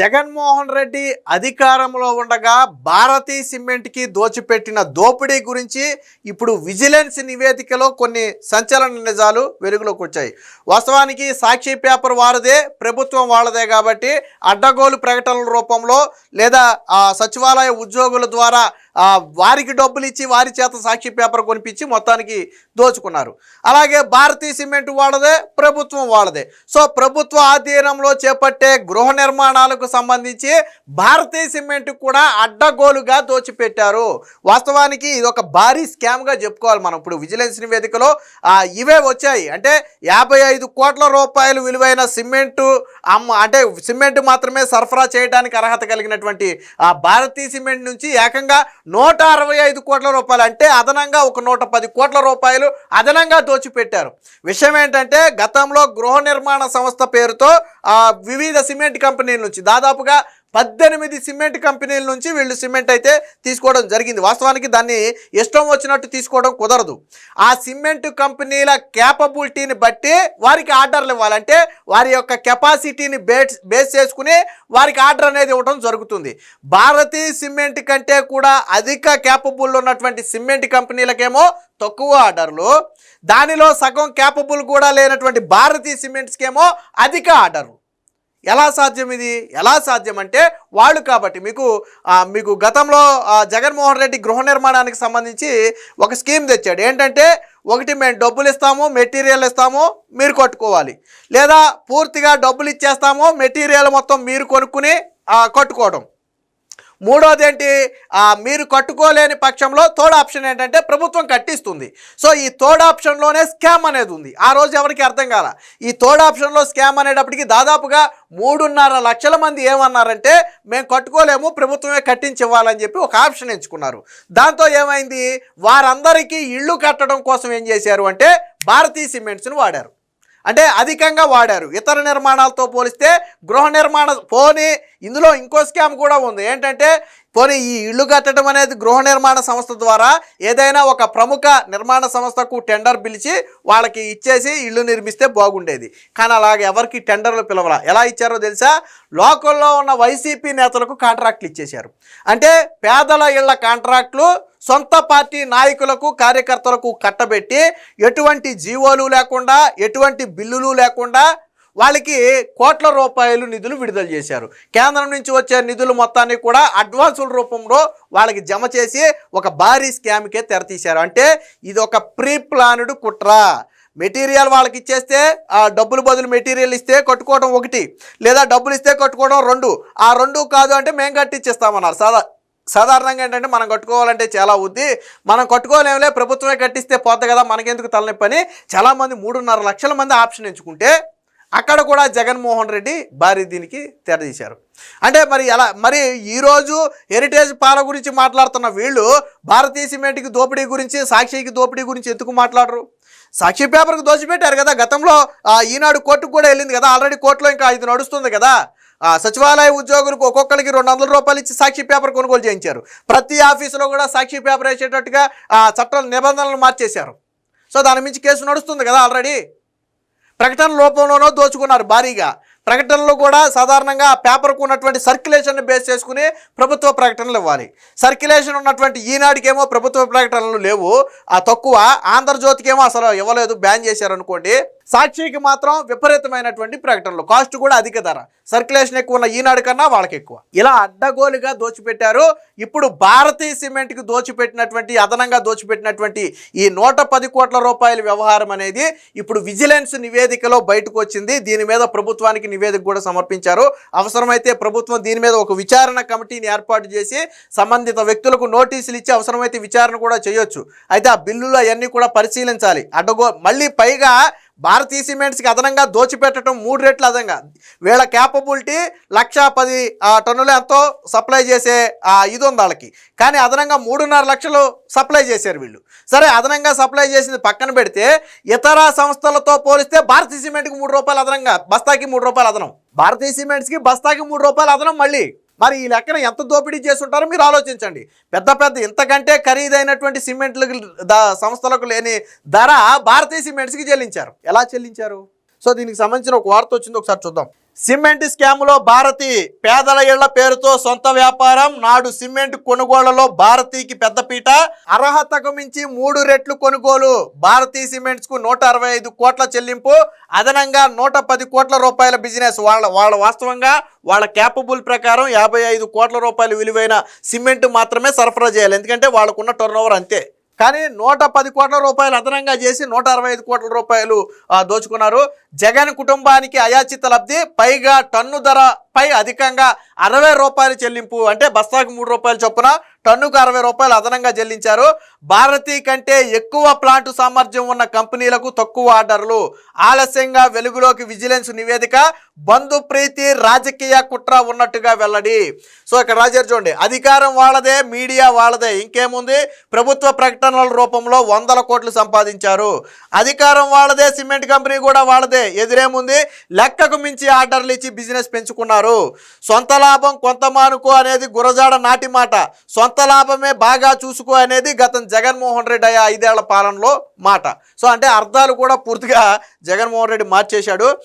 జగన్మోహన్ రెడ్డి అధికారంలో ఉండగా భారతీ సిమెంట్కి దోచిపెట్టిన దోపిడీ గురించి ఇప్పుడు విజిలెన్స్ నివేదికలో కొన్ని సంచలన నిజాలు వెలుగులోకి వచ్చాయి. వాస్తవానికి సాక్షి పేపర్ వారిదే ప్రభుత్వం వాళ్ళదే కాబట్టి అడ్డగోలు ప్రకటనల రూపంలో లేదా సచివాలయ ఉద్యోగుల ద్వారా వారికి డబ్బులు ఇచ్చి వారి చేత సాక్షి పేపర్ కొనిపించి మొత్తానికి దోచుకున్నారు. అలాగే భారతీ సిమెంట్ వాళ్ళదే ప్రభుత్వం వాళ్ళదే. సో ప్రభుత్వ ఆధీనంలో చేపట్టే గృహ నిర్మాణాలకు సంబంధించి భారతీయ సిమెంట్ కూడా అడ్డగోలుగా దోచిపెట్టారు. వాస్తవానికి ఇది ఒక భారీ స్కామ్గా చెప్పుకోవాలి మనం. ఇప్పుడు విజిలెన్స్ నివేదికలో ఇవే వచ్చాయి. అంటే యాభై ఐదు కోట్ల రూపాయలు విలువైన సిమెంటు అమ్మ అంటే సిమెంట్ మాత్రమే సరఫరా చేయడానికి అర్హత కలిగినటువంటి ఆ భారతీయ సిమెంట్ నుంచి ఏకంగా నూట అరవై ఐదు కోట్ల రూపాయలు అంటే అదనంగా ఒక నూట పది కోట్ల రూపాయలు అదనంగా దోచిపెట్టారు. విషయం ఏంటంటే గతంలో గృహ నిర్మాణ సంస్థ పేరుతో వివిధ సిమెంట్ కంపెనీల నుంచి దాదాపుగా పద్దెనిమిది సిమెంట్ కంపెనీల నుంచి వీళ్ళు సిమెంట్ అయితే తీసుకోవడం జరిగింది. వాస్తవానికి దాన్ని ఇష్టం వచ్చినట్టు తీసుకోవడం కుదరదు. ఆ సిమెంట్ కంపెనీల క్యాపబిలిటీని బట్టి వారికి ఆర్డర్లు ఇవ్వాలంటే వారి యొక్క కెపాసిటీని బేస్ బేస్ చేసుకుని వారికి ఆర్డర్ అనేది ఇవ్వడం జరుగుతుంది. భారతీయ సిమెంట్ కంటే కూడా అధిక క్యాపబుల్ ఉన్నటువంటి సిమెంట్ కంపెనీలకేమో తక్కువ ఆర్డర్లు. దానిలో సగం క్యాపబుల్ కూడా లేనటువంటి భారతీయ సిమెంట్స్కేమో అధిక ఆర్డర్లు. ఎలా సాధ్యం ఇది? ఎలా సాధ్యం అంటే వాళ్ళు కాబట్టి మీకు మీకు గతంలో జగన్మోహన్ రెడ్డి గృహ నిర్మాణానికి సంబంధించి ఒక స్కీమ్ తెచ్చాడు. ఏంటంటే ఒకటి మేము డబ్బులు ఇస్తాము మెటీరియల్ ఇస్తాము మీరు కట్టుకోవాలి. లేదా పూర్తిగా డబ్బులు ఇచ్చేస్తాము మెటీరియల్ మొత్తం మీరు కొనుక్కుని కట్టుకోవడం. మూడోది ఏంటి? మీరు కట్టుకోలేని పక్షంలో థర్డ్ ఆప్షన్ ఏంటంటే ప్రభుత్వం కట్టిస్తుంది. సో ఈ థర్డ్ ఆప్షన్లోనే స్కామ్ అనేది ఉంది. ఆ రోజు ఎవరికి అర్థం కాల? ఈ థర్డ్ ఆప్షన్లో స్కామ్ అనేటప్పటికి దాదాపుగా మూడున్నర లక్షల మంది ఏమన్నారంటే మేము కట్టుకోలేము ప్రభుత్వమే కట్టించి ఇవ్వాలని చెప్పి ఒక ఆప్షన్ ఎంచుకున్నారు. దాంతో ఏమైంది? వారందరికీ ఇళ్ళు కట్టడం కోసం ఏం చేశారు అంటే భారతీ సిమెంట్స్ని వాడారు. అంటే అధికంగా వాడారు. ఇతర నిర్మాణాలతో పోలిస్తే గృహ నిర్మాణ పోనీ ఇందులో ఇంకో స్కామ్ కూడా ఉంది. ఏంటంటే పోనీ ఈ ఇల్లు కట్టడం అనేది గృహ నిర్మాణ సంస్థ ద్వారా ఏదైనా ఒక ప్రముఖ నిర్మాణ సంస్థకు టెండర్ పిలిచి వాళ్ళకి ఇచ్చేసి ఇల్లు నిర్మిస్తే బాగుండేది. కానీ అలాగే ఎవరికి టెండర్లు పిలవరా ఎలా ఇచ్చారో తెలుసా? లోకల్లో ఉన్న వైసీపీ నేతలకు కాంట్రాక్ట్లు ఇచ్చేశారు. అంటే పేదల ఇళ్ళ కాంట్రాక్ట్లు సొంత పార్టీ నాయకులకు కార్యకర్తలకు కట్టబెట్టి ఎటువంటి జీవోలు లేకుండా ఎటువంటి బిల్లులు లేకుండా వాళ్ళకి కోట్ల రూపాయలు నిధులు విడుదల చేశారు. కేంద్రం నుంచి వచ్చే నిధులు మొత్తాన్ని కూడా అడ్వాన్సుల రూపంలో వాళ్ళకి జమ చేసి ఒక భారీ స్కామ్కే తెరతీశారు. అంటే ఇది ఒక ప్రీ ప్లానుడ్ కుట్ర. మెటీరియల్ వాళ్ళకి ఇచ్చేస్తే ఆ డబ్బులు బదులు మెటీరియల్ ఇస్తే కట్టుకోవడం ఒకటి లేదా డబ్బులు ఇస్తే కట్టుకోవడం రెండు. ఆ రెండు కాదు అంటే మేము కట్టించేస్తామన్నారు సాదా సాధారణంగా ఏంటంటే మనం కట్టుకోవాలంటే చాలా ఉంది మనం కట్టుకోలేములే ప్రభుత్వమే కట్టిస్తే పోద్ది కదా మనకెందుకు తలనొప్పి అని చాలామంది మూడున్నర లక్షల మంది ఆప్షన్ ఎంచుకుంటే అక్కడ కూడా జగన్మోహన్ రెడ్డి భారీ దీనికి తెరదీశారు. అంటే మరి ఎలా మరి ఈరోజు హెరిటేజ్ పాల గురించి మాట్లాడుతున్న వీళ్ళు భారతీయ సిమెంట్కి దోపిడీ గురించి సాక్షికి దోపిడీ గురించి ఎందుకు మాట్లాడరు? సాక్షి పేపర్కి దోచిపెట్టారు కదా గతంలో ఈనాడు కోర్టుకు కూడా వెళ్ళింది కదా ఆల్రెడీ కోర్టులో ఇంకా ఇది నడుస్తుంది కదా. సచివాలయ ఉద్యోగులకు ఒక్కొక్కరికి రెండు వందల రూపాయలు ఇచ్చి సాక్షి పేపర్ కొనుగోలు చేయించారు. ప్రతి ఆఫీసులో కూడా సాక్షి పేపర్ వేసేటట్టుగా చట్టాల నిబంధనలు మార్చేశారు. సో దాని మించి కేసు నడుస్తుంది కదా ఆల్రెడీ. ప్రకటన లోపంలోనో దోచుకున్నారు భారీగా. ప్రకటనలు కూడా సాధారణంగా పేపర్కు ఉన్నటువంటి సర్క్యులేషన్ని బేస్ చేసుకుని ప్రభుత్వ ప్రకటనలు ఇవ్వాలి. సర్క్యులేషన్ ఉన్నటువంటి ఈనాడికేమో ప్రభుత్వ ప్రకటనలు లేవు. ఆ తక్కువ ఆంధ్రజ్యోతికేమో అసలు ఇవ్వలేదు బ్యాన్ చేశారు అనుకోండి సాక్షికి మాత్రం విపరీతమైనటువంటి ప్రకటనలు. కాస్ట్ కూడా అధిక ధర. సర్క్యులేషన్ ఎక్కువ ఉన్న ఈనాడు కన్నా వాళ్ళకి ఎక్కువ. ఇలా అడ్డగోలుగా దోచిపెట్టారు. ఇప్పుడు భారతీయ సిమెంట్కి దోచిపెట్టినటువంటి అదనంగా దోచిపెట్టినటువంటి ఈ నూట పది కోట్ల రూపాయల వ్యవహారం అనేది ఇప్పుడు విజిలెన్స్ నివేదికలో బయటకు వచ్చింది. దీని మీద ప్రభుత్వానికి నివేదిక కూడా సమర్పించారు. అవసరమైతే ప్రభుత్వం దీని మీద ఒక విచారణ కమిటీని ఏర్పాటు చేసి సంబంధిత వ్యక్తులకు నోటీసులు ఇచ్చి అవసరమైతే విచారణ కూడా చేయొచ్చు. అయితే ఆ బిల్లులు అవన్నీ కూడా పరిశీలించాలి. అడ్డగో మళ్ళీ పైగా భారతీయ సిమెంట్స్కి అదనంగా దోచిపెట్టడం మూడు రెట్లు అదనంగా. వీళ్ళ క్యాపబిలిటీ లక్ష పది టన్నులు ఎంతో సప్లై చేసే ఇది ఉంది వాళ్ళకి. కానీ అదనంగా మూడున్నర లక్షలు సప్లై చేశారు వీళ్ళు. సరే అదనంగా సప్లై చేసింది పక్కన పెడితే ఇతర సంస్థలతో పోలిస్తే భారతీయ సిమెంట్కి మూడు రూపాయలు అదనంగా బస్తాకి మూడు రూపాయలు అదనం. భారతీయ సిమెంట్స్కి బస్తాకి మూడు రూపాయలు అదనం మళ్ళీ. మరి ఈ లెక్కన ఎంత దోపిడీ చేస్తుంటారో మీరు ఆలోచించండి. పెద్ద పెద్ద ఇంతకంటే ఖరీదైనటువంటి సిమెంట్లు సంస్థలకు లేని ధర భారతీయ సిమెంట్స్కి చెల్లించారు. ఎలా చెల్లించారు? సో దీనికి సంబంధించిన ఒక వార్త వచ్చింది ఒకసారి చూద్దాం. సిమెంట్ స్కామ్లో భారతి పేదల ఇళ్ళ పేరుతో సొంత వ్యాపారం నాడు సిమెంట్ కొనుగోళ్ళలో భారతీకి పెద్దపీట అర్హతకు మించి మూడు రెట్లు కొనుగోలు. భారతీ సిమెంట్స్కు నూట అరవై ఐదు కోట్ల చెల్లింపు. అదనంగా నూట పది కోట్ల రూపాయల బిజినెస్. వాళ్ళ వాళ్ళ వాస్తవంగా వాళ్ళ క్యాపబుల్ ప్రకారం యాభై ఐదు కోట్ల రూపాయలు విలువైన సిమెంట్ మాత్రమే సరఫరా చేయాలి. ఎందుకంటే వాళ్ళకున్న టర్న్ అంతే. కానీ నూట పది కోట్ల రూపాయలు అదనంగా చేసి నూట అరవై ఐదు కోట్ల రూపాయలు దోచుకున్నారు. జగన్ కుటుంబానికి అయాచిత లబ్ధి పైగా టన్ను ధరపై అధికంగా అరవై రూపాయలు చెల్లింపు అంటే బస్తాకు మూడు రూపాయలు చొప్పున టన్నుకు అరవై రూపాయలు అదనంగా చెల్లించారు. భారతీ కంటే ఎక్కువ ప్లాంట్ సామర్థ్యం ఉన్న కంపెనీలకు తక్కువ ఆర్డర్లు. ఆలస్యంగా వెలుగులోకి విజిలెన్స్ నివేదిక బంధు ప్రీతి రాజకీయ కుట్ర ఉన్నట్టుగా వెల్లడి. సో ఇక్కడ రాజర్ చూడండి. అధికారం వాళ్ళదే మీడియా వాళ్ళదే. ఇంకేముంది? ప్రభుత్వ ప్రకటనల రూపంలో వందల కోట్లు సంపాదించారు. అధికారం వాళ్ళదే సిమెంట్ కంపెనీ కూడా వాళ్ళదే. ఎదురేముంది? లెక్కకు మించి ఆర్డర్లు ఇచ్చి బిజినెస్ పెంచుకున్నారు. సొంత లాభం కొంత మానుకో అనేది గురజాడ నాటి మాట. సొంత లాభమే బాగా చూసుకో అనేది గతం జగన్మోహన్ రెడ్డి అయ్యా ఐదేళ్ళ పాలనలో మాట. సో అంటే అర్థాలు కూడా పూర్తిగా జగన్మోహన్ రెడ్డి మార్చేశాడు.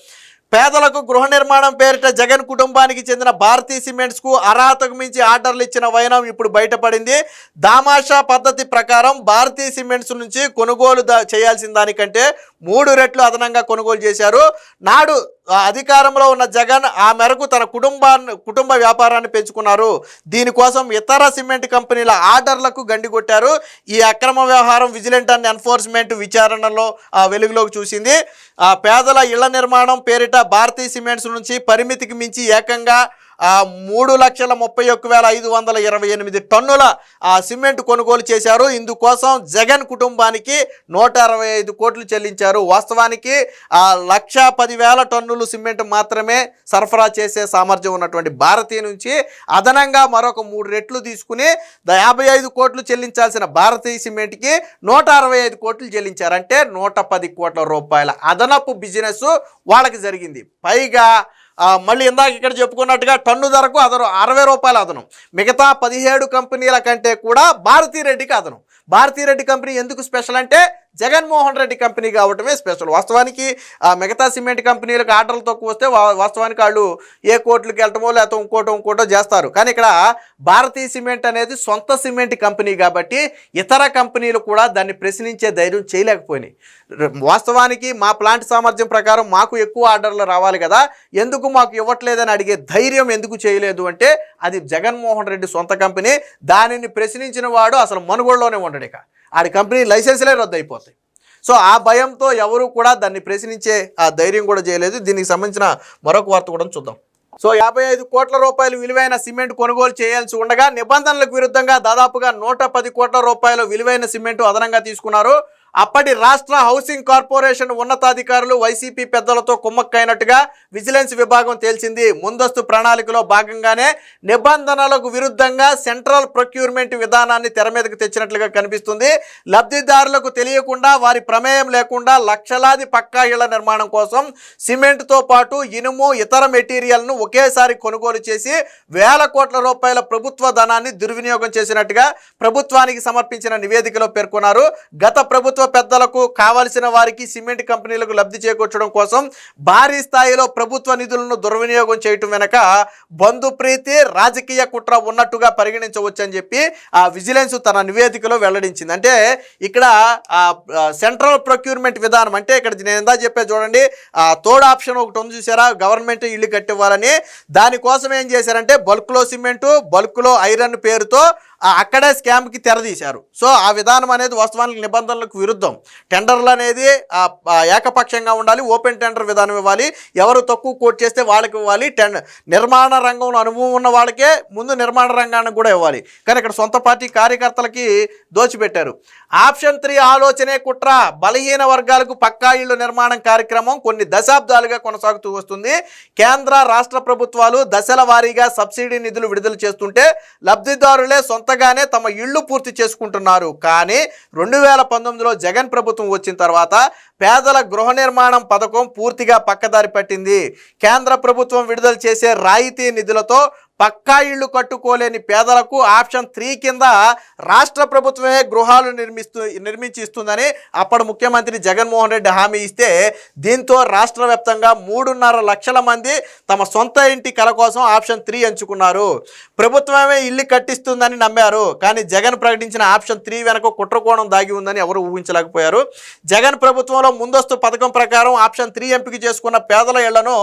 పేదలకు గృహ నిర్మాణం పేరిట జగన్ కుటుంబానికి చెందిన భారతీ సిమెంట్స్కు అర్హతకు మించి ఆర్డర్లు ఇచ్చిన వైనం ఇప్పుడు బయటపడింది. దామాషా పద్ధతి ప్రకారం భారతీ సిమెంట్స్ నుంచి కొనుగోలు దా- చేయాల్సిన దానికంటే మూడు రెట్లు అదనంగా కొనుగోలు చేశారు. నాడు అధికారంలో ఉన్న జగన్ ఆ మేరకు తన కుటుంబాన్ని కుటుంబ వ్యాపారాన్ని పెంచుకున్నారు. దీనికోసం ఇతర సిమెంట్ కంపెనీల ఆర్డర్లకు గండి కొట్టారు. ఈ అక్రమ వ్యవహారం విజిలెంట్ అండ్ ఎన్ఫోర్స్మెంట్ విచారణలో వెలుగులోకి చూసింది. ఆ పేదల ఇళ్ళ నిర్మాణం పేరిట భారతీయ సిమెంట్స్ నుంచి పరిమితికి మించి ఏకంగా మూడు లక్షల ముప్పై ఒక్క వేల ఐదు వందల ఇరవై ఎనిమిది టన్నుల సిమెంట్ కొనుగోలు చేశారు. ఇందుకోసం జగన్ కుటుంబానికి నూట అరవై ఐదు కోట్లు చెల్లించారు. వాస్తవానికి లక్ష పదివేల టన్నులు సిమెంట్ మాత్రమే సరఫరా చేసే సామర్థ్యం ఉన్నటువంటి భారతీయ నుంచి అదనంగా మరొక మూడు రెట్లు తీసుకుని యాభై ఐదు కోట్లు చెల్లించాల్సిన భారతీయ సిమెంట్కి నూట అరవై ఐదు కోట్లు చెల్లించారంటే నూట పది కోట్ల రూపాయల అదనపు బిజినెస్ వాళ్ళకి జరిగింది. పైగా మళ్ళీ ఇందాక ఇక్కడ చెప్పుకున్నట్టుగా టన్ను ధరకు అదను అరవై రూపాయలు అదనం. మిగతా పదిహేడు కంపెనీల కంటే కూడా భారతీరెడ్డికి అదనం. భారతీరెడ్డి కంపెనీ ఎందుకు స్పెషల్ అంటే జగన్మోహన్ రెడ్డి కంపెనీ కావటమే స్పెషల్. వాస్తవానికి ఆ, మిగతా సిమెంట్ కంపెనీలకు ఆర్డర్లు తక్కువ వస్తే వాస్తవానికి వాళ్ళు ఏ కోట్లకి వెళ్ళటమో లేకపోతే ఇంకోటో ఇంకోటో చేస్తారు. కానీ ఇక్కడ భారతీయ సిమెంట్ అనేది సొంత సిమెంట్ కంపెనీ కాబట్టి ఇతర కంపెనీలు కూడా దాన్ని ప్రశ్నించే ధైర్యం చేయలేకపోయినాయి. వాస్తవానికి మా ప్లాంట్ సామర్థ్యం ప్రకారం మాకు ఎక్కువ ఆర్డర్లు రావాలి కదా ఎందుకు మాకు ఇవ్వట్లేదని అడిగే ధైర్యం ఎందుకు చేయలేదు అంటే అది జగన్మోహన్ రెడ్డి సొంత కంపెనీ దానిని ప్రశ్నించిన వాడు అసలు మనుగోడలోనే ఉండడు ఇక. ఆడి కంపెనీ లైసెన్స్లే రద్దు అయిపోతాయి సో ఆ భయంతో ఎవరు కూడా దాన్ని ప్రశ్నించే ఆ ధైర్యం కూడా చేయలేదు. దీనికి సంబంధించిన మరొక వార్త కూడా చూద్దాం. సో యాభై ఐదు కోట్ల రూపాయలు విలువైన సిమెంట్ కొనుగోలు చేయాల్సి ఉండగా నిబంధనలకు విరుద్ధంగా దాదాపుగా నూట పది కోట్ల రూపాయలు విలువైన సిమెంట్ అదనంగా తీసుకున్నారు. అప్పటి రాష్ట్ర హౌసింగ్ కార్పొరేషన్ ఉన్నతాధికారులు వైసీపీ పెద్దలతో కుమ్మక్కైనట్టుగా విజిలెన్స్ విభాగం తేల్చింది. ముందస్తు ప్రణాళికలో భాగంగానే నిబంధనలకు విరుద్ధంగా సెంట్రల్ ప్రొక్యూర్మెంట్ విధానాన్ని తెర మీదకు తెచ్చినట్లుగా కనిపిస్తుంది. లబ్ధిదారులకు తెలియకుండా వారి ప్రమేయం లేకుండా లక్షలాది పక్కా ఇళ్ళ నిర్మాణం కోసం సిమెంట్తో పాటు ఇనుము ఇతర మెటీరియల్ను ఒకేసారి కొనుగోలు చేసి వేల కోట్ల రూపాయల ప్రభుత్వ ధనాన్ని దుర్వినియోగం చేసినట్టుగా ప్రభుత్వానికి సమర్పించిన నివేదికలో పేర్కొన్నారు. గత ప్రభుత్వ పెద్దలకు కావలసిన వారికి సిమెంట్ కంపెనీలకు లబ్ధి చేకూర్చడం కోసం భారీ స్థాయిలో ప్రభుత్వ నిధులను దుర్వినియోగం చేయటం వెనక బంధుప్రీతి రాజకీయ కుట్ర ఉన్నట్టుగా పరిగణించవచ్చు అని చెప్పి ఆ విజిలెన్స్ తన నివేదికలో వెల్లడించింది. అంటే ఇక్కడ సెంట్రల్ ప్రొక్యూర్మెంట్ విధానం అంటే ఇక్కడ నేను ఇందా చెప్పే చూడండి ఆ, థర్డ్ ఆప్షన్ ఒకటి ఉంది చూసారా? గవర్నమెంట్ ఇల్లు కట్టివ్వాలని. దానికోసం ఏం చేశారంటే బల్క్లో సిమెంటు బల్క్లో ఐరన్ పేరుతో అక్కడే స్కామ్కి తెరదీశారు. సో ఆ విధానం అనేది వాస్తవానికి నిబంధనలకు విరుద్ధం. టెండర్లు అనేది ఏకపక్షంగా ఉండాలి ఓపెన్ టెండర్ విధానం ఇవ్వాలి ఎవరు తక్కువ కోట్ చేస్తే వాళ్ళకి ఇవ్వాలి టెండర్ నిర్మాణ రంగంలో అనుభవం ఉన్న వాళ్ళకే ముందు నిర్మాణ రంగానికి కూడా ఇవ్వాలి. కానీ ఇక్కడ సొంత పార్టీ కార్యకర్తలకి దోచిపెట్టారు. ఆప్షన్ త్రీ ఆలోచనే కుట్ర బలహీన వర్గాలకు పక్కా ఇళ్ళు నిర్మాణం కార్యక్రమం కొన్ని దశాబ్దాలుగా కొనసాగుతూ వస్తుంది. కేంద్ర రాష్ట్ర ప్రభుత్వాలు దశల వారీగా సబ్సిడీ నిధులు విడుదల చేస్తుంటే లబ్ధిదారులే సొంత కొత్తగానే తమ ఇళ్ళు పూర్తి చేసుకుంటున్నారు. కానీ రెండు వేల పంతొమ్మిదిలో జగన్ ప్రభుత్వం వచ్చిన తర్వాత పేదల గృహ నిర్మాణం పథకం పూర్తిగా పక్కదారి పట్టింది. కేంద్ర ప్రభుత్వం విడుదల చేసే రాయితీ నిధులతో పక్కా ఇళ్ళు కట్టుకోలేని పేదలకు ఆప్షన్ త్రీ కింద రాష్ట్ర ప్రభుత్వమే గృహాలు నిర్మిస్తూ నిర్మించి ఇస్తుందని అప్పటి ముఖ్యమంత్రి జగన్మోహన్ రెడ్డి హామీ ఇస్తే దీంతో రాష్ట్ర వ్యాప్తంగా మూడున్నర లక్షల మంది తమ సొంత ఇంటి కల కోసం ఆప్షన్ త్రీ ఎంచుకున్నారు. ప్రభుత్వమే ఇల్లు కట్టిస్తుందని నమ్మారు. కానీ జగన్ ప్రకటించిన ఆప్షన్ త్రీ వెనక కుట్రకోణం దాగి ఉందని ఎవరు ఊహించలేకపోయారు. జగన్ ప్రభుత్వంలో ముందస్తు పథకం ప్రకారం ఆప్షన్ త్రీ ఎంపిక చేసుకున్న పేదల ఇళ్ళను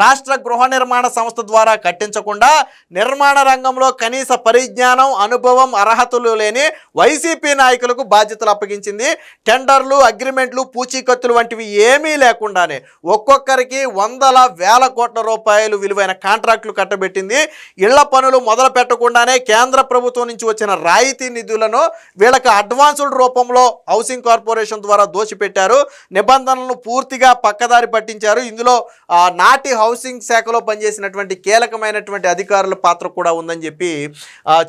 రాష్ట్ర గృహ నిర్మాణ సంస్థ ద్వారా కట్టించకుండా నిర్మాణ రంగంలో కనీస పరిజ్ఞానం అనుభవం అర్హతలు లేని వైసీపీ నాయకులకు బాధ్యతలు అప్పగించింది. టెండర్లు అగ్రిమెంట్లు పూచీకత్తులు వంటివి ఏమీ లేకుండానే ఒక్కొక్కరికి వందల వేల కోట్ల రూపాయలు విలువైన కాంట్రాక్టులు కట్టబెట్టింది. ఇళ్ళ పనులు మొదలు పెట్టకుండానే కేంద్ర ప్రభుత్వం నుంచి వచ్చిన రాయితీ నిధులను వీళ్ళకి అడ్వాన్సుడ్ రూపంలో హౌసింగ్ కార్పొరేషన్ ద్వారా దోచిపెట్టారు. నిబంధనలను పూర్తిగా పక్కదారి పట్టించారు. ఇందులో నాటి హౌసింగ్ శాఖలో పనిచేసినటువంటి కీలకమైనటువంటి అధికారుల పాత్ర కూడా ఉందని చెప్పి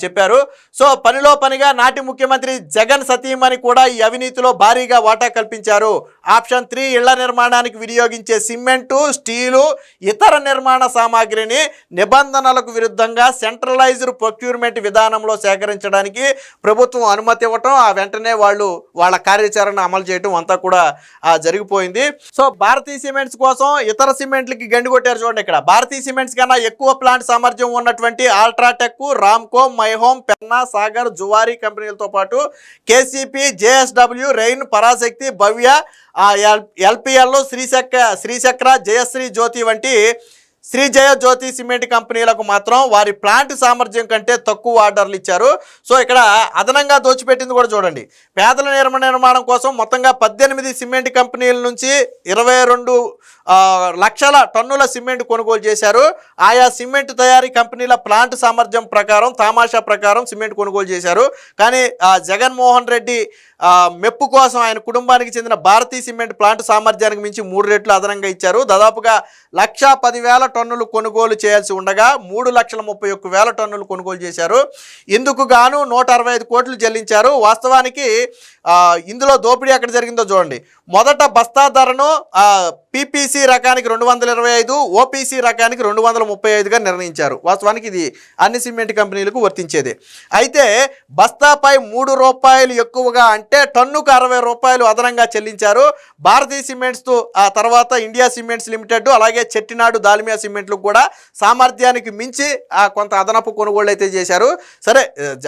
చెప్పారు. సో పనిలో పనిగా నాటి ముఖ్యమంత్రి జగన్ సతీమణి కూడా ఈ అవినీతిలో భారీగా వాటా కల్పించారు. ఆప్షన్ త్రీ ఇళ్ళ నిర్మాణానికి వినియోగించే సిమెంటు స్టీలు ఇతర నిర్మాణ సామాగ్రిని నిబంధనలకు విరుద్ధంగా సెంట్రలైజ్డ్ ప్రొక్యూర్మెంట్ విధానంలో సేకరించడానికి ప్రభుత్వం అనుమతి ఇవ్వటం ఆ వెంటనే వాళ్ళు వాళ్ళ కార్యాచరణ అమలు చేయటం అంతా కూడా జరిగిపోయింది. సో భారతీయ సిమెంట్స్ కోసం ఇతర సిమెంట్లకి గండి కొట్టారు చూడండి ఇక్కడ. భారతీయ సిమెంట్స్ కన్నా ఎక్కువ ప్లాంట్ సామర్థ్యం ఉన్నటువంటి UltraTech Ramco My Home Penna Sagar Zuari కంపెనీలతో పాటు KCP JSW Rain Parashakti Bhavya LPL Srichakra Srichakra Jayashree Jyothi వంటి శ్రీజయ జ్యోతి సిమెంట్ కంపెనీలకు మాత్రం వారి ప్లాంట్ సామర్థ్యం కంటే తక్కువ ఆర్డర్లు ఇచ్చారు. సో ఇక్కడ అదనంగా దోచిపెట్టింది కూడా చూడండి. పేదల నిర్మాణ నిర్మాణం కోసం మొత్తంగా పద్దెనిమిది సిమెంట్ కంపెనీల నుంచి ఇరవై రెండు లక్షల టన్నుల సిమెంట్ కొనుగోలు చేశారు. ఆయా సిమెంట్ తయారీ కంపెనీల ప్లాంట్ సామర్థ్యం ప్రకారం తామాషా ప్రకారం సిమెంట్ కొనుగోలు చేశారు. కానీ ఆ, జగన్మోహన్ రెడ్డి మెప్పు కోసం ఆయన కుటుంబానికి చెందిన భారతీయ సిమెంట్ ప్లాంట్ సామర్థ్యానికి మించి మూడు రెట్లు అదనంగా ఇచ్చారు. దాదాపుగా లక్ష పదివేల టన్నులు కొనుగోలు చేయాల్సి ఉండగా మూడు లక్షల ముప్పై ఒక్క వేల టన్నులు కొనుగోలు చేశారు. ఇందుకు గాను నూట అరవై ఐదు కోట్లు చెల్లించారు. వాస్తవానికి ఇందులో దోపిడీ ఎక్కడ జరిగిందో చూడండి. మొదట బస్తా ధరను పీపీసీ రకానికి రెండు వందల ఇరవై ఐదు ఓపీసీ రకానికి రెండు వందల ముప్పై ఐదుగా నిర్ణయించారు. వాస్తవానికి ఇది అన్ని సిమెంట్ కంపెనీలకు వర్తించేది. అయితే బస్తాపై మూడు రూపాయలు ఎక్కువగా అంటే అంటే టన్నుకు అరవై రూపాయలు అదనంగా చెల్లించారు. భారతీయ సిమెంట్స్తో ఆ తర్వాత ఇండియా సిమెంట్స్ లిమిటెడ్ అలాగే చెట్టినాడు దాల్మియా సిమెంట్లు కూడా సామర్థ్యానికి మించి ఆ కొంత అదనపు కొనుగోళ్ళు అయితే చేశారు. సరే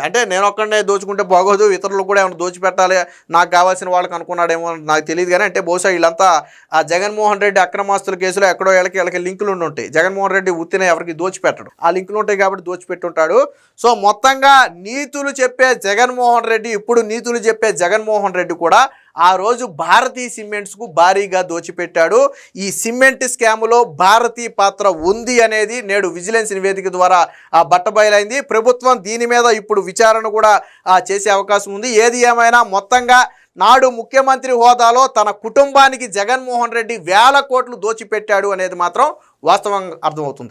అంటే నేను ఒక్కడే దోచుకుంటే బాగోదు ఇతరులు కూడా ఏమైనా దోచిపెట్టాలి నాకు కావాల్సిన వాళ్ళకి అనుకున్నాడేమో నాకు తెలియదు కానీ అంటే బహుశా వీళ్ళంతా ఆ జగన్మోహన్ రెడ్డి అక్రమాస్తుల కేసులో ఎక్కడో వీళ్ళకి వీళ్ళకి లింకులు ఉంటాయి. జగన్మోహన్ రెడ్డి ఉత్తిన ఎవరికి దోచిపెట్టడు ఆ లింకులు ఉంటాయి కాబట్టి దోచిపెట్టుంటాడు సో మొత్తంగా నీతులు చెప్పే జగన్మోహన్ రెడ్డి ఇప్పుడు నీతులు చెప్పే జగన్మోహన్ రెడ్డి కూడా ఆ రోజు భారతీయ సిమెంట్స్కు భారీగా దోచిపెట్టాడు. ఈ సిమెంట్ స్కాములో భారతీయ పాత్ర ఉంది అనేది నేడు విజిలెన్స్ నివేదిక ద్వారా ఆ బట్టబయలైంది. ప్రభుత్వం దీని మీద ఇప్పుడు విచారణ కూడా చేసే అవకాశం ఉంది. ఏది ఏమైనా మొత్తంగా నాడు ముఖ్యమంత్రి హోదాలో తన కుటుంబానికి జగన్మోహన్ రెడ్డి వేల కోట్లు దోచిపెట్టాడు అనేది మాత్రం వాస్తవంగా అర్థమవుతుంది.